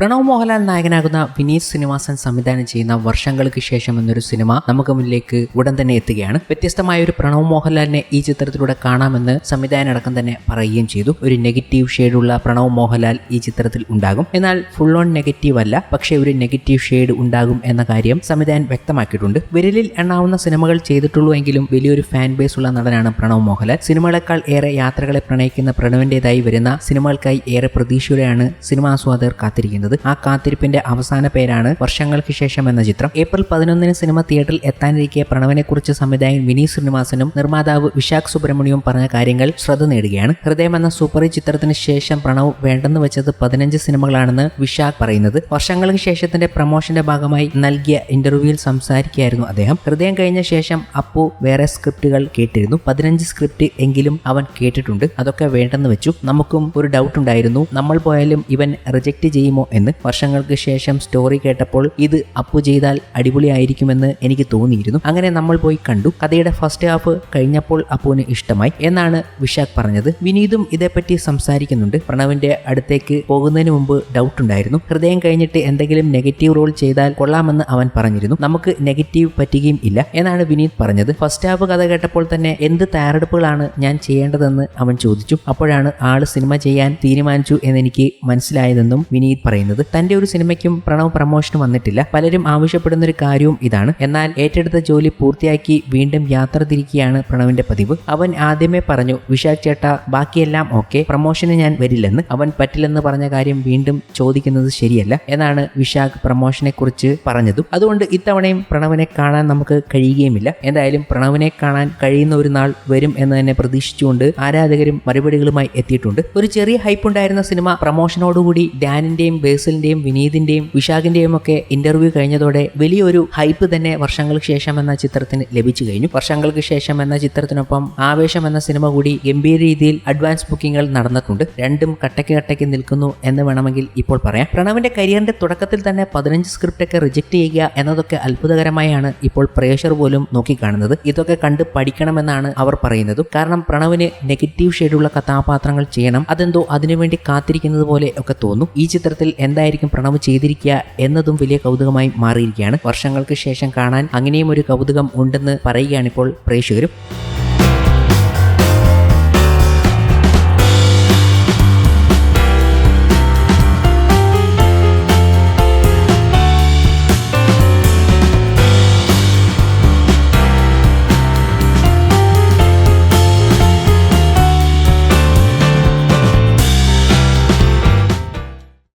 പ്രണവ് മോഹൻലാൽ നായകനാകുന്ന വിനീത് ശ്രീനിവാസൻ സംവിധാനം ചെയ്യുന്ന വർഷങ്ങൾക്ക് ശേഷം എന്നൊരു സിനിമ നമുക്ക് മുന്നിലേക്ക് ഉടൻ തന്നെ എത്തുകയാണ്. വ്യത്യസ്തമായ ഒരു പ്രണവ് മോഹൻലാലിനെ ഈ ചിത്രത്തിലൂടെ കാണാമെന്ന് സംവിധാനം അടക്കം തന്നെ പറയുകയും ചെയ്തു. ഒരു നെഗറ്റീവ് ഷെയ്ഡുള്ള പ്രണവ് മോഹൻലാൽ ഈ ചിത്രത്തിൽ ഉണ്ടാകും. എന്നാൽ ഫുൾ ഓൺ നെഗറ്റീവ് അല്ല പക്ഷേ ഒരു നെഗറ്റീവ് ഷെയ്ഡ് ഉണ്ടാകും എന്ന കാര്യം സംവിധാനം വ്യക്തമാക്കിയിട്ടുണ്ട്. വിരലിൽ എണ്ണാവുന്ന സിനിമകൾ ചെയ്തിട്ടുള്ളൂ എങ്കിലും വലിയൊരു ഫാൻ ബേസ് ഉള്ള നടനാണ് പ്രണവ് മോഹൻലാൽ. സിനിമകളെക്കാൾ ഏറെ യാത്രകളെ പ്രണയിക്കുന്ന പ്രണവിന്റെതായി വരുന്ന സിനിമകൾക്കായി ഏറെ പ്രതീക്ഷയോടെയാണ് സിനിമാസ്വാദകർ കാത്തിരിക്കുന്നത്. ആ കാത്തിരിപ്പിന്റെ അവസാന പേരാണ് വർഷങ്ങൾക്ക് ശേഷം എന്ന ചിത്രം. ഏപ്രിൽ പതിനൊന്നിന് സിനിമ തിയേറ്ററിൽ എത്താനിരിക്കെ പ്രണവനെ കുറിച്ച് സംവിധായകൻ വിനീത് ശ്രീനിവാസനും നിർമ്മാതാവ് വിശാഖ് സുബ്രഹ്മണ്യവും പറഞ്ഞ കാര്യങ്ങൾ ശ്രദ്ധ നേടുകയാണ്. ഹൃദയം എന്ന സൂപ്പർ ചിത്രത്തിന് ശേഷം പ്രണവ് വേണ്ടെന്ന് വെച്ചത് പതിനഞ്ച് സിനിമകളാണെന്ന് വിശാഖ് പറയുന്നത്. വർഷങ്ങൾക്ക് ശേഷത്തിന്റെ പ്രൊമോഷന്റെ ഭാഗമായി നൽകിയ ഇന്റർവ്യൂവിൽ സംസാരിക്കുകയായിരുന്നു അദ്ദേഹം. ഹൃദയം കഴിഞ്ഞ ശേഷം അപ്പു വേറെ സ്ക്രിപ്റ്റുകൾ കേട്ടിരുന്നു. പതിനഞ്ച് സ്ക്രിപ്റ്റ് എങ്കിലും അവൻ കേട്ടിട്ടുണ്ട്. അതൊക്കെ വേണ്ടെന്ന് വെച്ചു. നമുക്കും ഒരു ഡൗട്ട് ഉണ്ടായിരുന്നു. നമ്മൾ പോയാലും ഇവൻ റിജക്റ്റ് ചെയ്യുമോ വർഷങ്ങൾക്ക് ശേഷം സ്റ്റോറി കേട്ടപ്പോൾ ഇത് അപ്പു ചെയ്താൽ അടിപൊളിയായിരിക്കുമെന്ന് എനിക്ക് തോന്നിയിരുന്നു. അങ്ങനെ നമ്മൾ പോയി കണ്ടു. കഥയുടെ ഫസ്റ്റ് ഹാഫ് കഴിഞ്ഞപ്പോൾ അപ്പുവിന് ഇഷ്ടമായി എന്നാണ് വിശാഖ് പറഞ്ഞത്. വിനീതും ഇതേപ്പറ്റി സംസാരിക്കുന്നുണ്ട്. പ്രണവിന്റെ അടുത്തേക്ക് പോകുന്നതിന് മുമ്പ് ഡൗട്ട് ഉണ്ടായിരുന്നു. ഹൃദയം കഴിഞ്ഞിട്ട് എന്തെങ്കിലും നെഗറ്റീവ് റോൾ ചെയ്താൽ കൊള്ളാമെന്ന് അവൻ പറഞ്ഞിരുന്നു. നമുക്ക് നെഗറ്റീവ് പറ്റുകയും ഇല്ല എന്നാണ് വിനീത് പറഞ്ഞത്. ഫസ്റ്റ് ഹാഫ് കഥ കേട്ടപ്പോൾ തന്നെ എന്ത് തയ്യാറെടുപ്പുകളാണ് ഞാൻ ചെയ്യേണ്ടതെന്ന് അവൻ ചോദിച്ചു. അപ്പോഴാണ് ആൾ സിനിമ ചെയ്യാൻ തീരുമാനിച്ചു എന്നെനിക്ക് മനസ്സിലായതെന്നും വിനീത് പറയുന്നത് തന്റെ ഒരു സിനിമയ്ക്കും പ്രണവ് പ്രമോഷൻ വന്നിട്ടില്ല. പലരും ആവശ്യപ്പെടുന്ന ഒരു കാര്യവും ഇതാണ്. എന്നാൽ ഏറ്റെടുത്ത ജോലി പൂർത്തിയാക്കി വീണ്ടും യാത്ര തിരിക്കുകയാണ് പ്രണവിന്റെ പതിവ്. അവൻ ആദ്യമേ പറഞ്ഞു വിശാഖ് ചേട്ടാ ബാക്കിയെല്ലാം ഓക്കെ പ്രമോഷന് ഞാൻ വരില്ലെന്ന്. അവൻ പറ്റില്ലെന്ന് പറഞ്ഞ കാര്യം വീണ്ടും ചോദിക്കുന്നത് ശരിയല്ല എന്നാണ് വിശാഖ് പ്രമോഷനെ കുറിച്ച് പറഞ്ഞതും. അതുകൊണ്ട് ഇത്തവണയും പ്രണവിനെ കാണാൻ നമുക്ക് കഴിയുകയുമില്ല. എന്തായാലും പ്രണവിനെ കാണാൻ കഴിയുന്ന ഒരു നാൾ വരും എന്ന് തന്നെ പ്രതീക്ഷിച്ചുകൊണ്ട് ആരാധകരും മറുപടികളുമായി എത്തിയിട്ടുണ്ട്. ഒരു ചെറിയ ഹൈപ്പ് ഉണ്ടായിരുന്ന സിനിമ പ്രമോഷനോടുകൂടി ഡാനിന്റെയും ബേസിലിന്റെയും വിനീതിന്റെയും വിശാഖിന്റെയും ഒക്കെ ഇന്റർവ്യൂ കഴിഞ്ഞതോടെ വലിയൊരു ഹൈപ്പ് തന്നെ വർഷങ്ങൾക്ക് ശേഷം എന്ന ചിത്രത്തിന് ലഭിച്ചു കഴിഞ്ഞു. വർഷങ്ങൾക്ക് ശേഷം എന്ന ചിത്രത്തിനൊപ്പം ആവേശം എന്ന സിനിമ കൂടി ഗംഭീര രീതിയിൽ അഡ്വാൻസ് ബുക്കിംഗുകൾ നടന്നിട്ടുണ്ട്. രണ്ടും കട്ടയ്ക്ക് കട്ടയ്ക്ക് നിൽക്കുന്നു എന്ന് വേണമെങ്കിൽ ഇപ്പോൾ പറയാം. പ്രണവിന്റെ കരിയറിന്റെ തുടക്കത്തിൽ തന്നെ പതിനഞ്ച് സ്ക്രിപ്റ്റൊക്കെ റിജക്ട് ചെയ്യുക എന്നതൊക്കെ അത്ഭുതകരമായാണ് ഇപ്പോൾ പ്രേഷർ പോലും നോക്കിക്കാണുന്നത്. ഇതൊക്കെ കണ്ട് പഠിക്കണമെന്നാണ് അവർ പറയുന്നത്. കാരണം പ്രണവിന് നെഗറ്റീവ് ഷെയ്ഡുള്ള കഥാപാത്രങ്ങൾ ചെയ്യണം. അതെന്തോ അതിനുവേണ്ടി കാത്തിരിക്കുന്നത് പോലെ ഒക്കെ തോന്നും. ഈ ചിത്രത്തിൽ എന്തായിരിക്കും പ്രണവ് ചെയ്തിരിക്കുക എന്നതും വലിയ കൗതുകമായി മാറിയിരിക്കുകയാണ്. വർഷങ്ങൾക്ക് ശേഷം കാണാൻ അങ്ങനെയും ഒരു കൗതുകം ഉണ്ടെന്ന് പറയുകയാണിപ്പോൾ പ്രേക്ഷകരും.